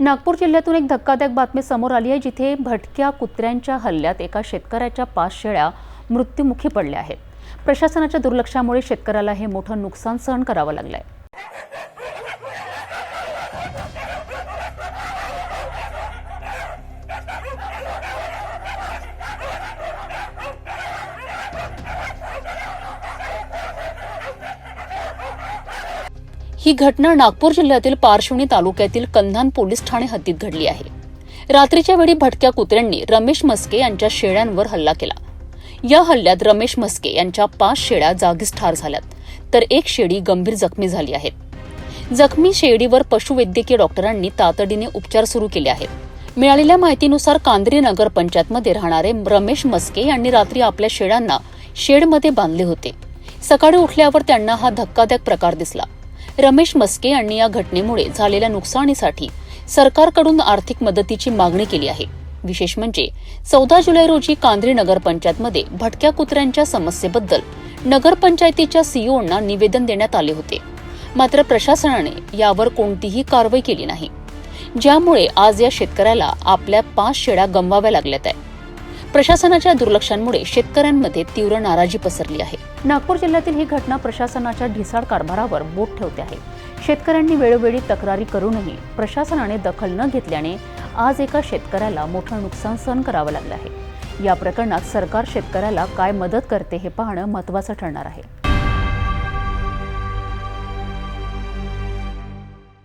नागपूर जिल्ह्यातून एक धक्कादायक बातमी समोर आली आहे जिथे भटक्या कुत्र्यांच्या हल्ल्यात एका शेतकऱ्याच्या पाच शेळ्या मृत्युमुखी पडल्या आहेत. प्रशासनाच्या दुर्लक्षामुळे शेतकऱ्याला हे मोठं नुकसान सहन करावं लागलंय. ही घटना नागपूर जिल्ह्यातील पारशिवणी तालुक्यातील कंधान पोलीस ठाणे हद्दीत घडली आहे. रात्रीच्या वेळी भटक्या कुत्र्यांनी रमेश मस्के यांच्या शेळ्यांवर हल्ला केला. या हल्ल्यात रमेश मस्के यांच्या पाच शेळ्या जागीच ठार झाल्यात तर एक शेळी गंभीर जखमी झाली आहे. जखमी शेळीवर पशुवैद्यकीय डॉक्टरांनी तातडीने उपचार सुरू केले आहेत. मिळालेल्या माहितीनुसार कांद्री नगर पंचायतमध्ये राहणारे रमेश मस्के यांनी रात्री आपल्या शेळ्यांना शेडमध्ये बांधले होते. सकाळी उठल्यावर त्यांना हा धक्कादायक प्रकार दिसला. रमेश मस्के यांनी या घटनेमुळे झालेल्या नुकसानीसाठी सरकारकडून आर्थिक मदतीची मागणी केली आहे. विशेष म्हणजे चौदा जुलै रोजी कांद्री नगरपंचायतमध्ये भटक्या कुत्र्यांच्या समस्येबद्दल नगरपंचायतीच्या सीईओंना निवेदन देण्यात आले होते. मात्र प्रशासनाने यावर कोणतीही कारवाई केली नाही. ज्यामुळे आज या शेतकऱ्याला आपल्या पाच शेळ्या गमवाव्या लागल्यात आहे. प्रशासनाच्या दुर्लक्षांमुळे शेतकऱ्यांमध्ये तीव्र नाराजी पसरली आहे. नागपूर जिल्ह्यातील ही घटना प्रशासनाच्या ढिसाळ कारभारावर बोट ठेवते आहे. शेतकऱ्यांनी वेळोवेळी तक्रारी करूनही प्रशासनाने दखल न घेतल्याने आज एका शेतकऱ्याला मोठं नुकसान सहन करावं लागलं आहे. या प्रकरणात सरकार शेतकऱ्याला काय मदत करते हे पाहणं महत्त्वाचं ठरणार आहे.